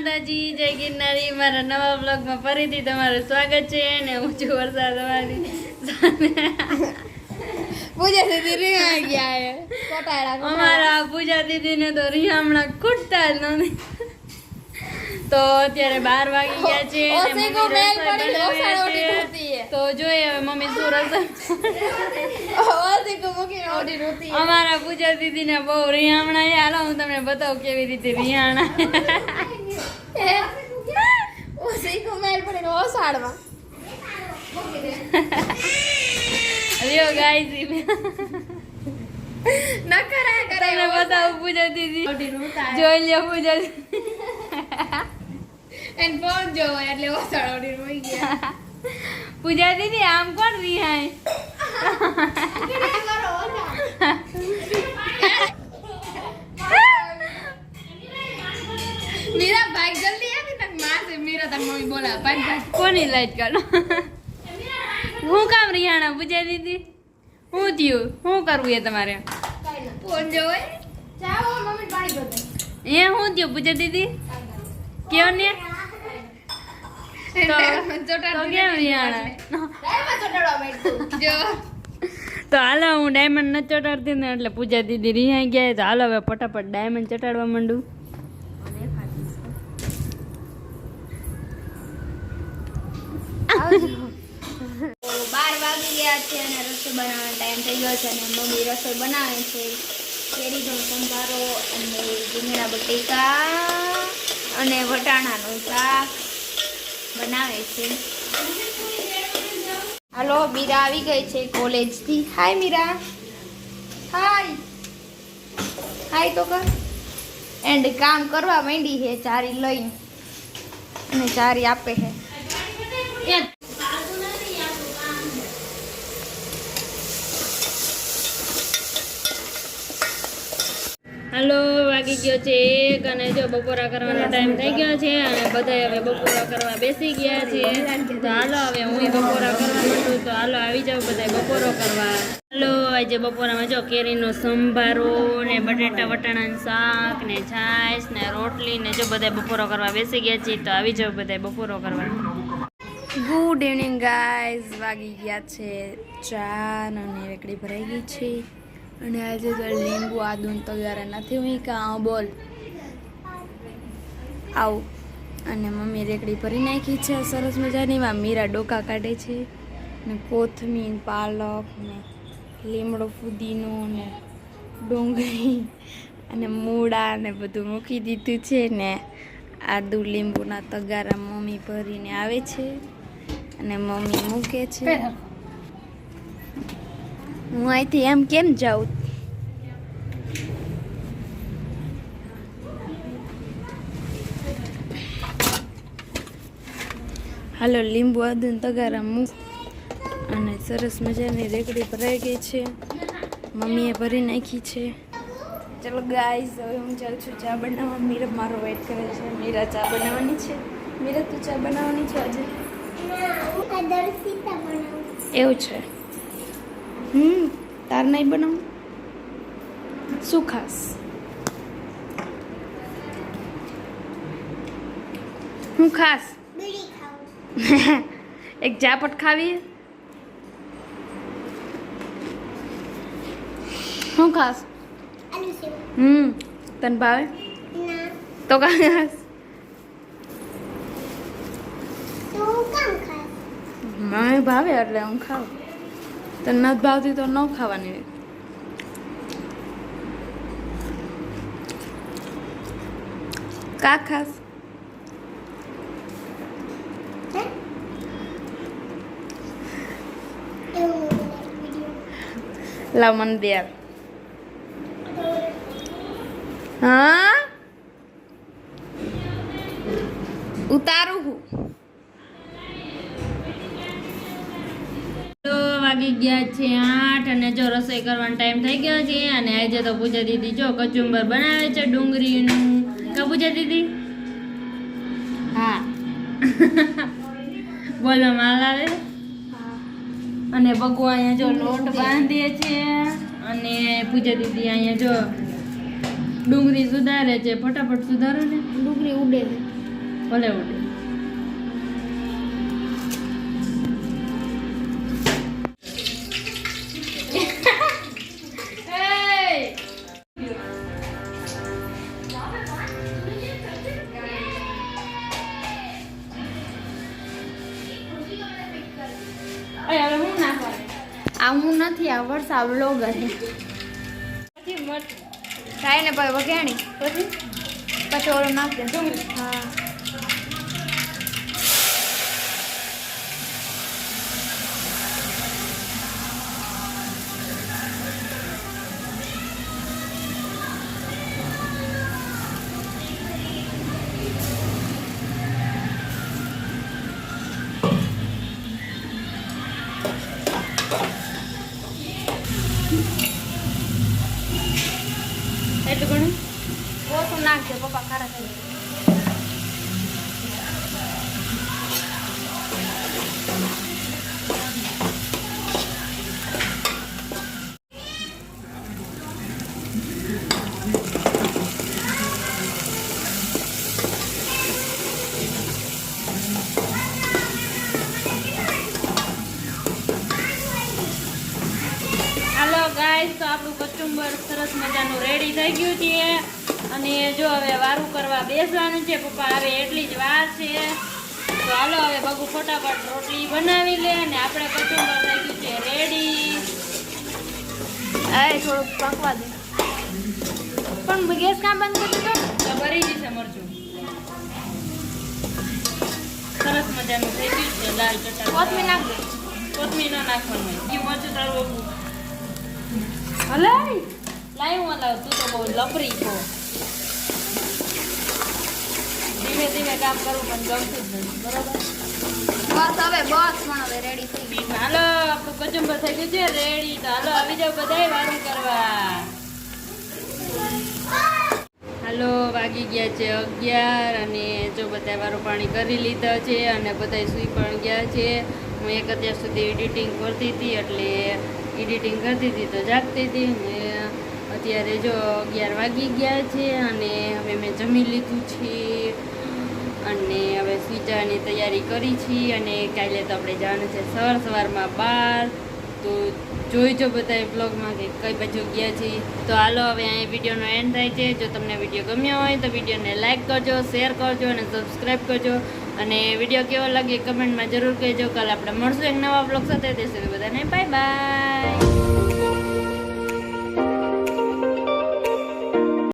માતાજી જય ગિરનારી. મારા નવા બ્લોગમાં ફરીથી તમારું સ્વાગત છે અને હું છું વરસાદ અમારી પૂજા દીદી રીંગણ ગયા કોટાળા અમારા પૂજા દીદીને તો રિયામણા ખૂટતા જ નથી. તો અત્યારે બાર વાગી ગયા છે તો જોઈએ હવે મમ્મી શું રસોઈ અમારા પૂજા દીદીને બહુ રિયામણા હાલો હું તમને બતાવું કેવી રીતે રિયાણા ઓસી કો મેલ પડી ઓસાડમાં લ્યો ગાઈસ ન કરાય કરાય બતાવું પૂજા દીદી જોઈ લ્યો પૂજા એન ફોન જોવો એટલે ઓસાડ ઓડી રોઈ ગયા પૂજા દીદી આમ કોણ રિહાય કોની લાઈટ કાઢો? હું કામ રિહાણા પૂજા દીદી હું થયું? શું કરવું એ તમારે? ફોન જોવો એ હું થયું? પૂજા દીદી કયો ને? તો હાલો હું ડાયમંડ નથી ચટાડતી ને એટલે પૂજા દીદી રિહાઈ ગયા તો હાલો હવે ફટાફટ ડાયમંડ ચટાડવા માંડું. બાર વાગી ગયા છે અને રસોઈ બનાવવાનો ટાઈમ થઈ ગયો છે અને મમ્મી રસોઈ બનાવે છે. કેરીનો સંભારો અને રીંગણા બટેકા અને વટાણાનું શાક બનાવે છે. હાલો, મીરા આવી ગઈ છે કોલેજથી. હાય, મીરા. હાય. હાય, તો કર એન્ડ કામ કરવા માંડી છે ચારી લઈને. અને ચારી આપે છે. હાલો, વાગી ગયો છે એક અને જો બપોરા કરવાનો ટાઈમ થઈ ગયો છે અને બધા હવે બપોરા કરવા બેસી ગયા છે. તો હાલો, હવે હું બપોરા કરવા માંડું, તો હાલો, આવી જાવ બધા બપોરો કરવા. હાલો, આજે બપોરામાં જો કેરીનો સંભારો ને બટેટા વટાણાનું શાક ને છાશ ને રોટલી ને જો બધા બપોરો કરવા બેસી ગયા છે, તો આવી જાવ બધા બપોરો કરવા. ગુડ ઇવનિંગ ગાઈઝ વાગી ગયા છે. ચા અને રેકડી ભરાઈ ગઈ છે. અને આજે લીંબુ આદું ને તગારા નથી હું કાં બોલ. આવું. અને મમ્મી રેકડી ભરી નાખી છે, સરસ મજાની. મીરા ડોકા કાઢે છે. ને કોથમીર, પાલક, ને લીમડો ફુદીનો, ને ડુંગળી, અને મૂળા, ને બધું મૂકી દીધું છે, ને આદુ લીંબુના તગારા મમ્મી ભરીને આવે છે. અને મમ્મી મૂકે છે. હું અહીંથી એમ કેમ જાઉં હાલો લીંબુ આદુન તગારા મૂક. અને સરસ મજાની રેકડી ભરાઈ ગઈ છે. મમ્મીએ ભરી નાખી છે. ચલો ગાઈઝ હવે હું જાઉં છું ચા બનાવવા. મીરા મારો વેઇટ કરે છે. મીરા ચા બનાવવાની છે. મીરા તું ચા બનાવવાની છે આજે? એવું છે. હમ તાર નહીં બનાવું? શું ખાસ? હું ખાસ? એક જાપટ ખાવી? શું ખાસ? હમ તને ભાવે? તો ખાસ? મને ભાવે એટલે હું ખાઉં. તને નથી ભાવતી તો ન ખાવાની કા ખાસ લાવ મને દે હા ગયા છે આઠ અને જો રસોઈ કરવાનો ટાઈમ થઈ ગયો છે અને આજે તો પૂજા દીદી જો કચુંબર બનાવે છે ડુંગળીનું. કા પૂજા દીદી? હા. બોલો માલ આવે? અને બગુ અહીંયા જો લોટ બાંધીએ છે અને પૂજા દીદી અહીંયા જો ડુંગળી સુધારે છે. ફટાફટ સુધારો ને. ડુંગળી ઉડે છે. ભલે ઉડે. હું નથી આ વરસાદ વ્લોગર હે. પછી થાય ને પછી વઘાણી. પછી? પછી ઓલું નાખ દે હા. ઓછું નાખજે પપ્પા ખારા થઈ જાય. હાલો ગાઈસ તો આપણું કચુંબર સરસ મજાનું રેડી થઈ ગયું છે અને જો હવે વારું કરવા બેસવાનું છે પપ્પા આવે એટલી જ વાર છે. તો હાલો હવે બગુ ફટાફટ રોટલી બનાવી લે અને આપણે કચુંબર થઈ છે રેડી એ થોડુંક પાકવા દે. પણ ગેસ કામ બંધ કરી દીધો તો ભરી જશે મરચું. સરસ મજાનું થઈ ગયું છે દાલ ચટા કોથમીર નાખ દે. કોથમીર ના નાખવાનું. એ મરચું તારું હલાય લાય હું હલાવ તું તો બહુ લપરી છો. ધીમે ધીમે કામ કરવું પણ ગમતું જ નથી બરોબર? બસ હવે બસ પણ હવે રેડી થઈ ગઈ. હાલો આપણું કચુંબર થઈ ગયું છે રેડી તો હાલો આવી જાવ બધાય વારું કરવા. હાલો વાગી ગયા છે અગિયાર અને જો બધા વારું પાણી કરી લીધા છે અને બધા સૂઈ પણ ગયા છે. હું એક અત્યાર સુધી એડિટિંગ કરતી હતી એટલે એડિટિંગ કરતી હતી તો જાગતી હતી. અત્યારે જો અગિયાર વાગી ગયા છે અને હવે મેં જમી લીધું છે. અને હવે સ્વીચાની તૈયારી કરી છીએ અને કાલે તો આપણે જવાનું છે સવાર સવારમાં બાર. તો જોઈજો બધા બ્લોગમાં કે કઈ બાજુ ગયા છીએ તો હાલો હવે અહીં વિડીયોનો એન્ડ થાય છે. જો તમને વીડિયો ગમ્યો હોય તો વિડીયોને લાઇક કરજો શેર કરજો અને સબસ્ક્રાઈબ કરજો. અને વીડિયો કેવો લાગે કમેન્ટમાં જરૂર કહેજો. કાલે આપણે મળશું એક નવા બ્લોગ સાથે. તે સુધી બધાને બાય બાય